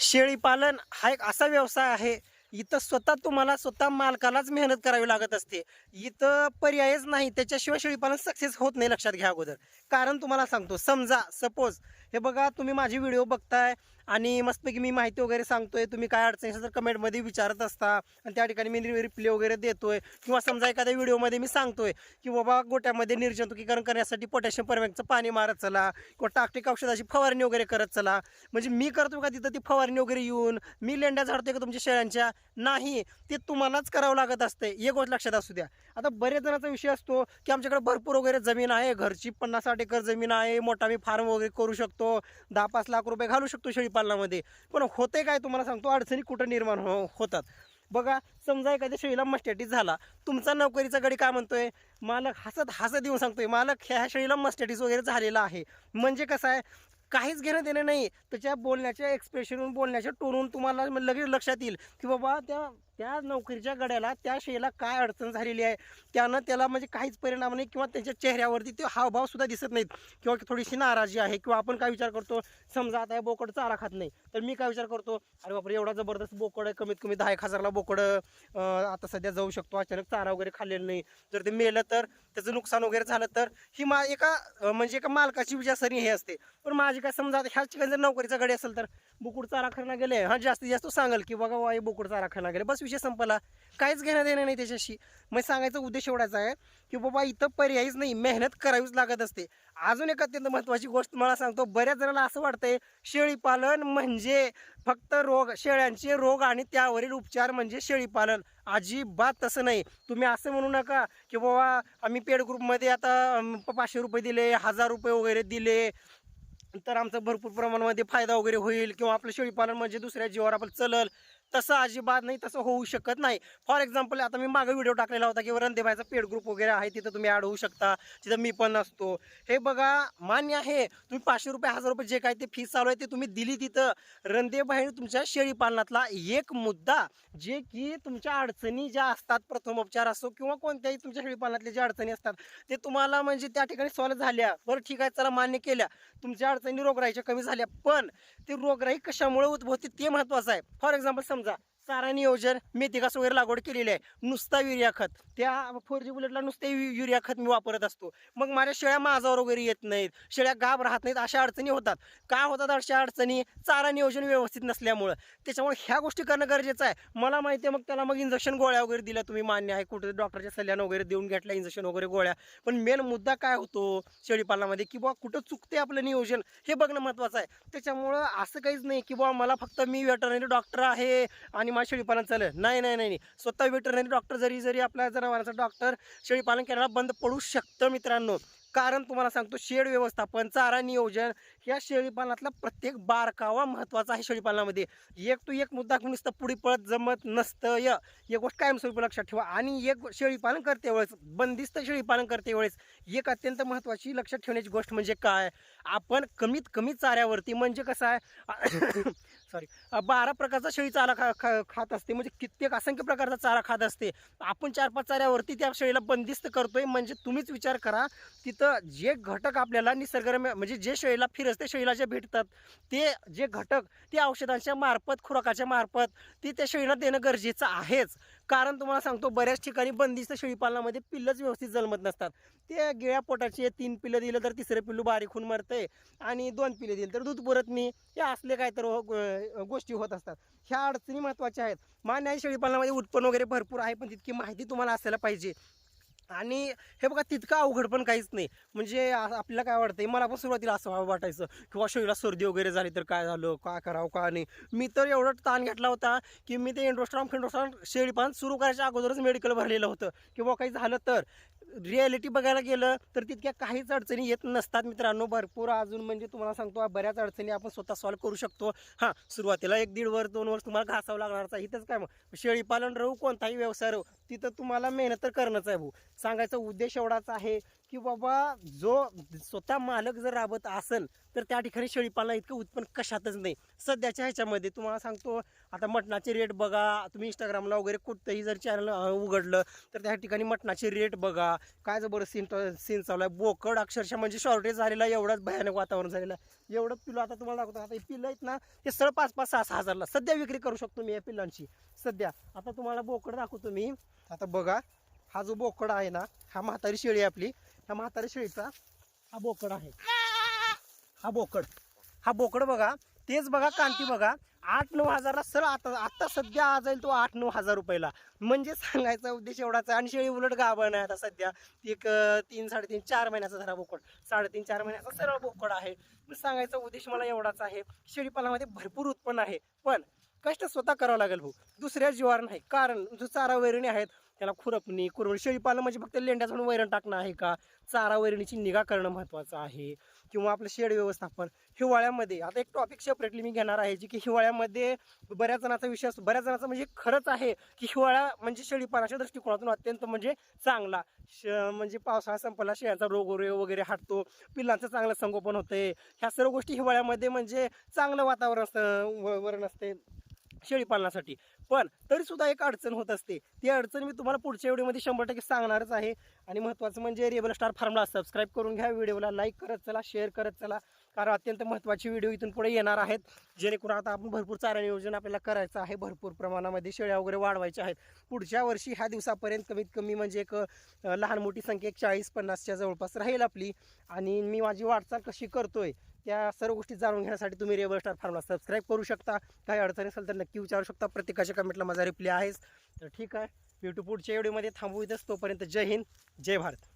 शेळीपालन हा एक असा व्यवसाय आहे इथं स्वतः तुम्हाला स्वतः मालकालाच मेहनत करावी लागत असते. इथं पर्यायच नाही त्याच्याशिवाय शेळीपालन सक्सेस होत नाही लक्षात घ्या अगोदर. कारण तुम्हाला सांगतो समजा सपोज हे बघा तुम्ही माझी व्हिडिओ बघताय आणि मस्तपैकी मी माहिती वगैरे सांगतोय. तुम्ही काय अडचणी असेल तर कमेंटमध्ये विचारत असता. आणि त्या ठिकाणी मी रिप्ले वगैरे देतोय. किंवा समजा एखाद्या व्हिडिओमध्ये मी सांगतोय की बाबा गोट्यामध्ये निर्जंतुकीकरण करण्यासाठी पोटॅशियम परमॅक्टचं पाणी मारत चला. किंवा टाकटिक औषधाची फवारणी वगैरे करत चला. म्हणजे मी करतो का तिथं ती फवारणी वगैरे येऊन मी लेंड्या झाडतोय का तुमच्या शेळ्यांच्या? नाही. ते तुम्हालाच करावं लागत असते. एक गोष्ट लक्षात असू द्या. आता बरेच जणांचा विषय असतो की आमच्याकडे भरपूर वगैरे जमीन आहे. घरची पन्नास साठ एकर जमीन आहे. मोठा मी फार्म वगैरे करू शकतो. दहा पाच लाख रुपये घालू शकतो शेळी शेळीपालनामध्ये पण होते काय तुम्हाला सांगतो अडचणी कुठं निर्माण हो होतात. बघा समजा एखाद्या शेळीला मस्टॅटिस झाला तुमचा नोकरीचा गडी काय म्हणतोय? मालक हसत हसत येऊन सांगतोय मालक ह्या शेळीला मस्टॅटिस वगैरे झालेला आहे. म्हणजे कसं आहे काहीच घेणं देणं नाही. त्याच्या बोलण्याच्या एक्सप्रेशनवरून बोलण्याच्या टोनून तुम्हाला लगेच लक्षात येईल की बाबा त्या त्या नोकरीच्या गड्याला त्या शेला काय अडचण झालेली आहे? त्यानं त्याला म्हणजे काहीच परिणाम नाही किंवा त्यांच्या चेहऱ्यावरती ते हावभाव सुद्धा दिसत नाहीत. किंवा थोडीशी नाराजी आहे किंवा आपण काय विचार करतो समजा आता बोकड चारा खात नाही तर मी काय विचार करतो अरे बापरे एवढा जबरदस्त बोकड आहे कमीत कमी दहा एक हजारला बोकड आता सध्या जाऊ शकतो अचानक चारा वगैरे खाल्लेलं नाही. जर ते मेलं तर त्याचं नुकसान वगैरे झालं तर ही मा एका म्हणजे एका मालकाची विचारसरणी हे असते. पण माझी काय समजा ह्या ठिकाणी जर नोकरीचा गडी असेल तर बोकड चारा खायला गेले हा जास्तीत जास्त सांगाल की बघा वा हे चारा खायला गेले बस विषय संपला. काहीच घेणं देणं नाही त्याच्याशी. मग सांगायचा उद्देश एवढाच आहे की बाबा इथं पर्यायच नाही मेहनत करावीच लागत असते. अजून एक अत्यंत महत्त्वाची गोष्ट मला सांगतो बऱ्याच जणांना असं वाटतंय शेळीपालन म्हणजे फक्त रोग शेळ्यांचे रोग आणि त्यावरील उपचार म्हणजे शेळीपालन. अजिबात तसं नाही. तुम्ही असं म्हणू नका की बाबा आम्ही पेड ग्रुपमध्ये आता पाचशे रुपये दिले हजार रुपये वगैरे दिले तर आमचा भरपूर प्रमाणामध्ये फायदा वगैरे होईल किंवा आपलं शेळीपालन म्हणजे दुसऱ्या जीवावर आपलं चलल तसं अजिबात नाही तसं होऊ शकत नाही. फॉर एक्झाम्पल आता मी मागे व्हिडिओ टाकलेला होता की रणदेबाईचा पेड ग्रुप वगैरे आहे तिथं तुम्ही ॲड होऊ शकता. तिथं मी पण असतो. हे बघा मान्य आहे तुम्ही पाचशे रुपये हजार रुपये जे काय ते फीस चालू आहे ते तुम्ही दिली तिथं. रणदेबाईने तुमच्या शेळीपालनातला एक मुद्दा जे की तुमच्या अडचणी ज्या असतात प्रथमोपचार असो किंवा कोणत्याही तुमच्या शेळीपालनातल्या ज्या अडचणी असतात ते तुम्हाला म्हणजे त्या ठिकाणी सॉल्व्ह झाल्या. बरं ठीक आहे चला मान्य केल्या. तुमच्या अडचणी रोगराईच्या कमी झाल्या पण ते रोगराई कशामुळे उद्भवते ते महत्त्वाचं आहे. फॉर एक्झाम्पल समजा चारा नियोजन मेथिकास वगैरे लागवड केलेली आहे. नुसता युरिया खत. त्या फोर जी बुलेटला नुसते युरिया खत मी वापरत असतो. मग माझ्या शेळ्या माझावर वगैरे येत नाहीत. शेळ्या गाब राहत नाहीत अशा अडचणी होतात. का होतात अशा अडचणी? चारा नियोजन व्यवस्थित नसल्यामुळं. त्याच्यामुळे ह्या गोष्टी करणं गरजेचं आहे. मला माहिती आहे मग त्याला मग इंजेक्शन गोळ्या वगैरे दिल्या तुम्ही मान्य आहे. कुठे डॉक्टरच्या सल्ल्यानं वगैरे देऊन घेतल्या इंजेक्शन वगैरे गोळ्या. पण मेन मुद्दा काय होतो शेळीपालनामध्ये? की बुवा कुठं चुकते आपलं नियोजन? हे बघणं महत्त्वाचं आहे. त्याच्यामुळं असं काहीच नाही की बुवा मला फक्त मी वेटरनरी डॉक्टर आहे आणि माझं शेळीपालन चालेल. नाही नाही नाही स्वतः व्हेटरनरी डॉक्टर जरी जरी आपल्या जनावरांचा डॉक्टर शेळीपालन करायला बंद पडू शकतं मित्रांनो. कारण तुम्हाला सांगतो शेड व्यवस्थापन चारा नियोजन ह्या शेळीपालनातला प्रत्येक बारकावा महत्त्वाचा आहे शेळीपालनामध्ये एक तो एक मुद्दा नुसतं पुढे पळत जमत नसतं य. एक गोष्ट कायमस्वरूपी लक्षात ठेवा. आणि एक शेळीपालन करते वेळेस बंदिस्त शेळीपालन करते वेळेस एक अत्यंत महत्त्वाची लक्षात ठेवण्याची गोष्ट म्हणजे काय? आपण कमीत कमी चाऱ्यावरती म्हणजे कसं आहे? सॉरी बारा प्रकारचा शेळी चारा खा खा खात असते. म्हणजे कित्येक असंख्य प्रकारचा चारा खात असते. आपण चार पाच चाऱ्यावरती त्या शेळीला बंदिस्त करतोय. म्हणजे तुम्हीच विचार करा तिथं जे घटक आपल्याला निसर्गरम्य म्हणजे जे शेळीला फिरसते शेळीला जे भेटतात ते जे घटक ते औषधांच्या मार्फत खुराकाच्या मार्फत ते त्या शेळीला देणं गरजेचं आहेच. कारण तुम्हाला सांगतो बऱ्याच ठिकाणी बंदिस्त शेळीपालनामध्ये पिल्लंच व्यवस्थित जन्मत नसतात. ते गिळ्या पोटाचे तीन पिलं दिलं तर तिसरं पिल्लू बारीक होऊन मरते आणि दोन पिलं दिली तर दूध पुरत नाही. हे असले काय तर गोष्टी होत असतात. ह्या अडचणी महत्त्वाच्या आहेत. मान्य आहे शेळीपालनामध्ये उत्पन्न वगैरे भरपूर आहे पण तितकी माहिती तुम्हाला असायला पाहिजे. आणि हे बघा तितकं अवघड पण काहीच नाही. म्हणजे आपल्याला काय वाटतंय मला पण सुरुवातीला असं वाटायचं किंवा शेळीला सर्दी वगैरे झाली तर काय झालं का करावं का नाही. मी तर एवढं ताण घेतला होता की मी ते एंड्रोस्ट्रॉम फिंड्रोस्ट्रॉम शेळीपान सुरू करायच्या अगोदरच मेडिकल भरलेलं होतं. किंवा काही झालं तर रिॲलिटी बघायला गेलं तर तितक्या काहीच अडचणी येत नसतात मित्रांनो. भरपूर अजून म्हणजे तुम्हाला सांगतो बऱ्याच अडचणी आपण स्वतः सॉल्व्ह करू शकतो. हां सुरुवातीला एक दीड वर्ष दोन वर्ष तुम्हाला घासावं लागणारच आहे इथंच काय मग? शेळीपालन राहू कोणताही व्यवसाय राहू तिथं तुम्हाला मेहनत तर करणंच आहे भाऊ. सांगायचा उद्देश एवढाच आहे की बाबा जो स्वतः मालक जर राबत असेल तर त्या ठिकाणी शेळीपालन इतकं उत्पन्न कशातच नाही. सध्याच्या ह्याच्यामध्ये तुम्हाला सांगतो आता मटणाचे रेट बघा तुम्ही इंस्टाग्रामला वगैरे कुठंही जर चॅनल उघडलं तर त्या ठिकाणी मटणाचे रेट बघा. काय जर बरं सीन सीन चालू आहे. बोकड अक्षरशः म्हणजे शॉर्टेज झालेला एवढंच भयानक वातावरण झालेलं आहे. एवढं पिलं आता तुम्हाला दाखवतो. आता हे पिल्लं आहेत ना ते सरळ पाच पाच सहा सहा हजारला. सध्या विक्री करू शकतो मी या पिल्लांची सध्या. आता तुम्हाला बोकड दाखवतो मी. आता बघा हा जो बोकड आहे ना हा म्हातारी शेळी आपली. ह्या म्हातारी शेळीचा हा बोकड आहे. हा बोकड. हा बोकड बघा. तेच बघा कांती बघा. आठ नऊ हजारला सर आता आता सध्या आज जाईल तो आठ नऊ हजार रुपयाला. म्हणजे सांगायचा उद्देश एवढाच आहे. आणि शेळी उलट गाभण आहे आता सध्या. एक तीन साडेतीन चार महिन्याचा धरा बोकड. साडेतीन चार महिन्याचा सरळ बोकड आहे. सांगायचा उद्देश मला एवढाच आहे. शेळीपालनामध्ये भरपूर उत्पन्न आहे. पण कष्ट स्वतः करावं लागेल भाऊ. दुसऱ्या जीवावर नाही. कारण जो चारा वैरणी आहेत त्याला खुरपणी कुरवणी. शेळीपालन म्हणजे फक्त लेंड्या म्हणून वैरण टाकणं आहे का? चारा वैरणीची निगा करणं महत्त्वाचं आहे. किंवा आपलं शेड व्यवस्थापन. हिवाळ्यामध्ये आता एक टॉपिक सेपरेटली मी घेणार आहे जी की हिवाळ्यामध्ये बऱ्याच जणांचा विषय असतो. बऱ्याच जणांचा म्हणजे खरंच आहे की हिवाळा म्हणजे शेळीपालनाच्या दृष्टिकोनातून अत्यंत म्हणजे चांगला. श म्हणजे पावसाळा संपला शेळ्यांचा रोग वगैरे हटतो पिल्लांचं चांगलं संगोपन होते ह्या सर्व गोष्टी हिवाळ्यामध्ये म्हणजे चांगलं वातावरण असतं वरण असते. शेळीपालनासाठी पण तरी सुद्धा एक अडचण होत असते. ती अडचण मी तुम्हाला पुढच्या व्हिडिओमध्ये शंभर टक्के सांगणारच आहे. आणि महत्त्वाचं म्हणजे रेबल स्टार फार्मला सबस्क्राईब करून घ्या. व्हिडिओला लाईक करत चला शेअर करत चला. कारण अत्यंत महत्त्वाचे व्हिडिओ इथून पुढे येणार आहेत. जेणेकरून आता आपण भरपूर चारा नियोजन आपल्याला करायचं आहे. भरपूर प्रमाणामध्ये शेळ्या वगैरे वाढवायच्या आहेत. पुढच्या वर्षी ह्या दिवसापर्यंत कमीत कमी म्हणजे एक लहान मोठी संख्या एक चाळीस पन्नासच्या जवळपास राहील आपली. आणि मी माझी वाटचाल कशी करतोय त्या सर्व गोष्टी जाणून घेण्यासाठी तुम्ही रेबल स्टार फार्मला सबस्क्राईब करू शकता. काही अडचणी असेल तर नक्की विचारू शकता. प्रत्येकाच्या कमेंटला माझा रिप्लाय आहेच. तर ठीक आहे. भेटू पुढच्या व्हिडिओमध्ये थांबू इथंच. तोपर्यंत जय हिंद. जय भारत.